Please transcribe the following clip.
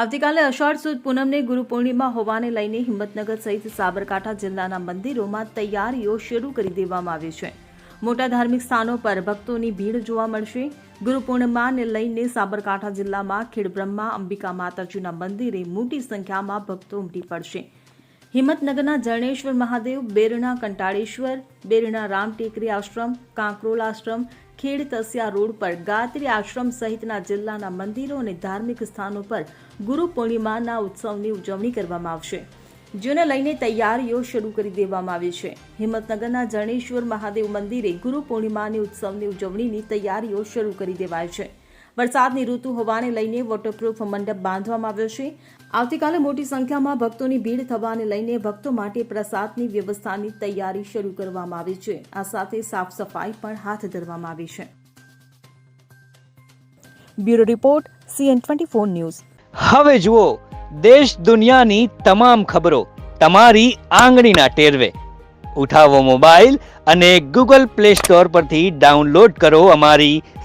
આવતીકાલે અષાઢ સુદ પૂનમને ગુરુ પૂર્ણિમા હોવાને લઈને હિંમતનગર સહિત સાબરકાંઠા જિલ્લાના મંદિરોમાં તૈયારીઓ શરૂ કરી દેવામાં આવી છે. મોટા ધાર્મિક સ્થાનો પર ભક્તોની ભીડ જોવા મળશે. ગુરુ પૂર્ણિમાને લઈને સાબરકાંઠા જિલ્લામાં ખેડબ્રહ્મા અંબિકા માતાજીના મંદિરે મોટી સંખ્યામાં ભક્તો ઉમટી પડશે. હિંમતનગરના જરણેશ્વર મહાદેવ, બેરણા કંટાળેશ્વર, બેરણા રામ ટેકરી આશ્રમ, કાંકરોલ આશ્રમ, ખેડ તસિયા રોડ પર ગાત્રી આશ્રમ સહિતના જિલ્લાના મંદિરો અને ધાર્મિક સ્થાનો પર ગુરુ પૂર્ણિમાના ઉત્સવની ઉજવણી કરવામાં આવશે, જેને લઈને તૈયારીઓ શરૂ કરી દેવામાં આવી છે. હિંમતનગરના જરણેશ્વર મહાદેવ મંદિરે ગુરુ પૂર્ણિમાની ઉત્સવની ઉજવણીની તૈયારીઓ શરૂ કરી દેવાય છે. વરસાદની ઋતુ હોવાને લઈને વોટરપ્રૂફ મંડપ બાંધવામાં આવ્યો છે. આવતીકાલે મોટી સંખ્યામાં ભક્તોની ભીડ થવાને લઈને ભક્તો માટે પ્રસાદની વ્યવસ્થાની તૈયારી શરૂ કરવામાં આવી છે. આ સાથે સાફ સફાઈ પણ હાથ ધરવામાં આવી છે. Bureau report, CN twenty four news. હવે જુઓ, દેશ દુનિયાની તમામ ખબરો તમારી આંગળીના ટેરવે. ઉઠાવો મોબાઈલ અને ગૂગલ પ્લે સ્ટોર પરથી ડાઉનલોડ કરો અમારી